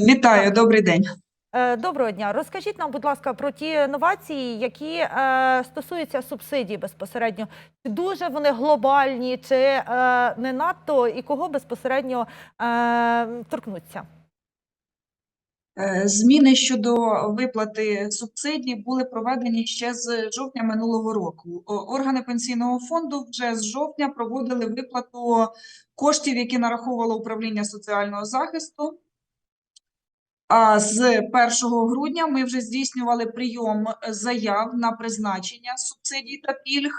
Вітаю, добрий день. Е, Доброго дня. Розкажіть нам, будь ласка, про ті новації, які е, стосуються субсидій безпосередньо. Чи дуже вони глобальні, чи е, не надто, і кого безпосередньо е, торкнуться? Е, Зміни щодо виплати субсидій були проведені ще з жовтня минулого року. Органи пенсійного фонду вже з жовтня проводили виплату коштів, які нараховувало управління соціального захисту. З 1 грудня ми вже здійснювали прийом заяв на призначення субсидій та пільг.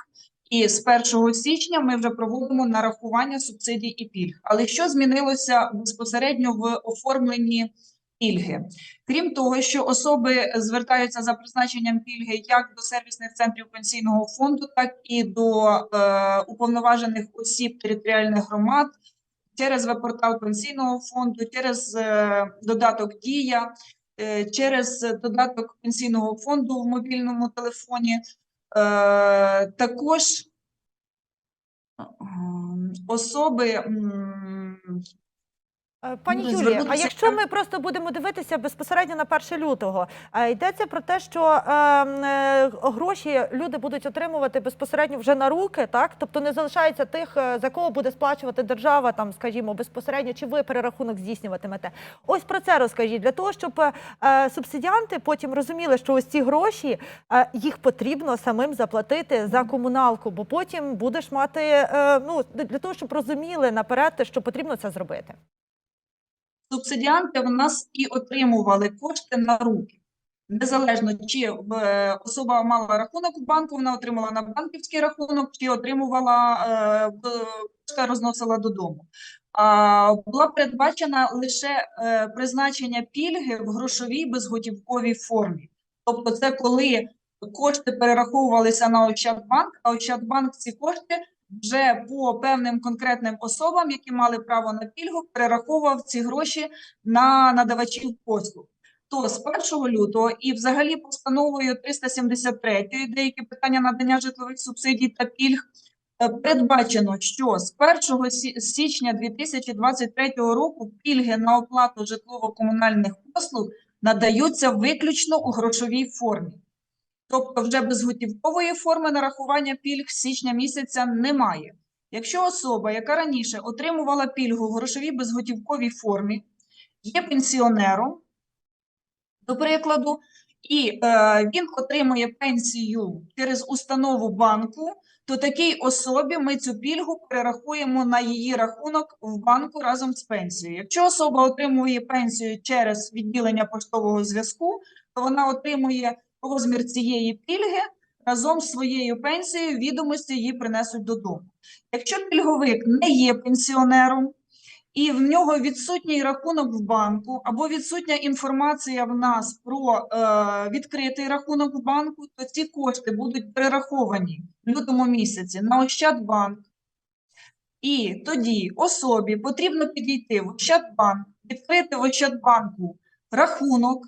І з 1 січня ми вже проводимо нарахування субсидій і пільг. Але що змінилося безпосередньо в оформленні пільги? Крім того, що особи звертаються за призначенням пільги як до сервісних центрів пенсійного фонду, так і до е, уповноважених осіб територіальних громад через веб-портал пенсійного фонду, через е, додаток Дія, е, через додаток пенсійного фонду в мобільному телефоні. Е, також особи м, Е, Пані Ну, Юлія, а якщо ми просто будемо дивитися безпосередньо на 1 лютого, е, йдеться про те, що е, е, гроші люди будуть отримувати безпосередньо вже на руки, так? Тобто не залишається тих, е, за кого буде сплачувати держава, там, скажімо, безпосередньо, чи ви перерахунок здійснюватимете. Ось про це розкажіть, для того, щоб е, е, субсидіанти потім розуміли, що ось ці гроші е, їх потрібно самим заплатити за комуналку, бо потім будеш мати е, ну для того, щоб розуміли наперед, що потрібно це зробити. Субсидіанти в нас і отримували кошти на руки. Незалежно, чи е, особа мала рахунок в банку, вона отримала на банківський рахунок, чи отримувала е, кошти розносила додому. А була передбачена лише е, призначення пільги в грошовій безготівковій формі. Тобто, це коли кошти перераховувалися на Ощадбанк, а Ощадбанк ці кошти вже по певним конкретним особам, які мали право на пільгу, перераховував ці гроші на надавачів послуг. То з 1 лютого і взагалі постановою 373 деякі питання надання житлових субсидій та пільг е, передбачено, що з 1 сі- січня 2023 року пільги на оплату житлово-комунальних послуг надаються виключно у грошовій формі. Тобто вже безготівкової форми нарахування пільг січня місяця немає. Якщо особа, яка раніше отримувала пільгу в грошовій безготівковій формі, є пенсіонером, до прикладу, і е, він отримує пенсію через установу банку, то такій особі ми цю пільгу перерахуємо на її рахунок в банку разом з пенсією. Якщо особа отримує пенсію через відділення поштового зв'язку, то вона отримує розмір цієї пільги разом з своєю пенсією, відомості її принесуть додому. Якщо пільговик не є пенсіонером, і в нього відсутній рахунок в банку або відсутня інформація в нас про е, відкритий рахунок в банку, то ці кошти будуть перераховані в лютому місяці на Ощадбанк. І тоді особі потрібно підійти в Ощадбанк, відкрити в Ощадбанку рахунок,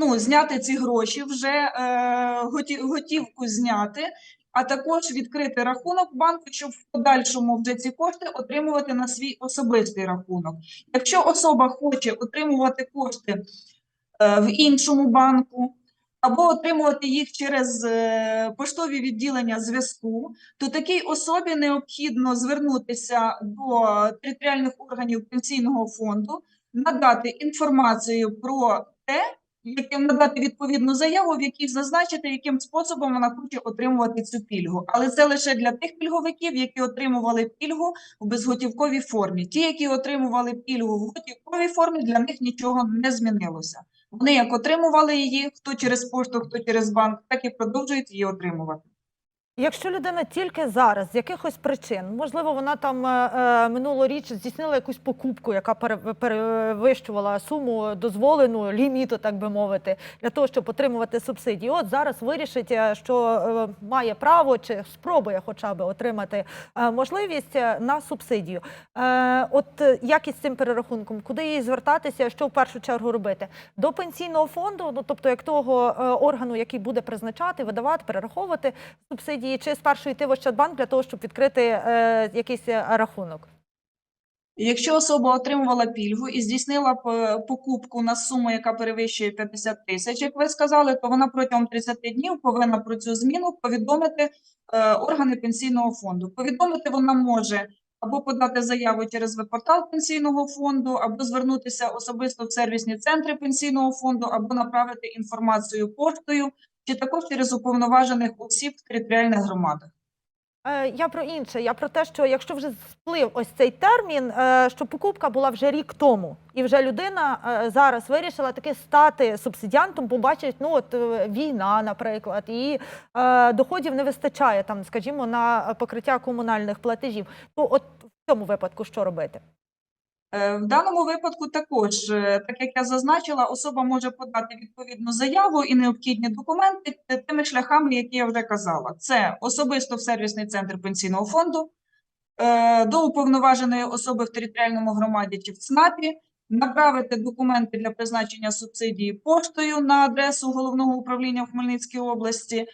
ну, зняти ці гроші, вже е, готі- готівку зняти, а також відкрити рахунок банку, щоб в подальшому вже ці кошти отримувати на свій особистий рахунок. Якщо особа хоче отримувати кошти е, в іншому банку або отримувати їх через е, поштові відділення зв'язку, то такій особі необхідно звернутися до територіальних органів пенсійного фонду, надати інформацію про те, яким надати відповідну заяву, в якій зазначити, яким способом вона хоче отримувати цю пільгу. Але це лише для тих пільговиків, які отримували пільгу в безготівковій формі. Ті, які отримували пільгу в готівковій формі, для них нічого не змінилося. Вони як отримували її, хто через пошту, хто через банк, так і продовжують її отримувати. Якщо людина тільки зараз з якихось причин, можливо, вона там е, е, минулоріч здійснила якусь покупку, яка пере- перевищувала суму дозволену ліміту, так би мовити, для того, щоб отримувати субсидії. От зараз вирішить, е, що е, має право чи спробує хоча б отримати е, можливість е, на субсидію. Е, От як із цим перерахунком, куди їй звертатися, що в першу чергу робити? До пенсійного фонду, ну тобто як того е, органу, який буде призначати, видавати, перераховувати субсидії, чи спершу йти в Ощадбанк для того, щоб відкрити е, якийсь е, рахунок? Якщо особа отримувала пільгу і здійснила покупку на суму, яка перевищує 50 тисяч, як ви сказали, то вона протягом 30 днів повинна про цю зміну повідомити е, органи пенсійного фонду. Повідомити вона може або подати заяву через веб-портал пенсійного фонду, або звернутися особисто в сервісні центри пенсійного фонду, або направити інформацію поштою, чи також через уповноважених осіб в територіальних громадах. Е, Я про інше. Я про те, що якщо вже сплив ось цей термін, е, що покупка була вже рік тому, і вже людина е, зараз вирішила таки стати субсидіантом, побачить, ну от війна, наприклад, і доходів не вистачає там, скажімо, на покриття комунальних платежів. То от в цьому випадку що робити? Е, В даному випадку також, е, так як я зазначила, особа може подати відповідну заяву і необхідні документи тими шляхами, які я вже казала. Це особисто в сервісний центр пенсійного фонду, е, до уповноваженої особи в територіальному громаді чи в ЦНАПі, направити документи для призначення субсидії поштою на адресу головного управління в Хмельницькій області,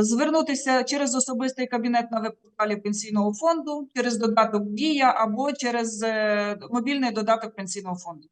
звернутися через особистий кабінет на веб-порталі пенсійного фонду, через додаток Дія або через е, мобільний додаток пенсійного фонду.